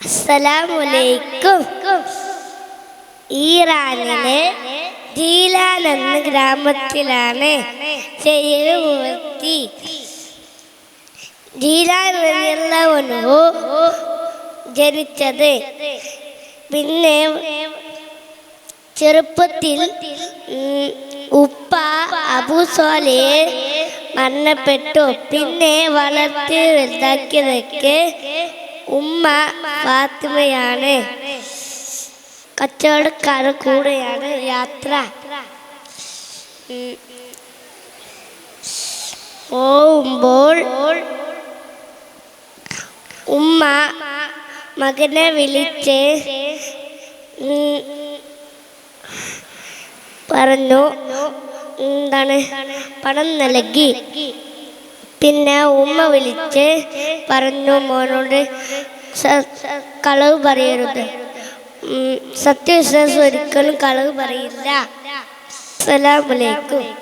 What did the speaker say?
അസ്സലാമലൈക്കും ഈറാനിലെ എന്ന ഗ്രാമത്തിലാണ് ചെയ്യത്തി ജീലാൻ എന്നുള്ളവനോ ജനിച്ചത്. പിന്നെ ചെറുപ്പത്തിൽ ഉപ്പ അബു സോലെ മരണപ്പെട്ടു. പിന്നെ വളർത്തി വലുതാക്കിയതൊക്കെ ഉമ്മ ഫാത്തിമയാണ് കച്ചവടക്കാരുടെ കൂടെയാണ് യാത്ര. പോകുമ്പോൾ ഉമ്മ മകനെ വിളിച്ച് പറഞ്ഞു എന്താണ് പണം നൽകി പിന്നെ ഉമ്മ വിളിച്ച് പറഞ്ഞു മോനോട് കളവ് പറയരുത്. സത്യവിശ്വാസം ഒരിക്കലും കളവ് പറയില്ല. അസ്സലാമലൈക്കും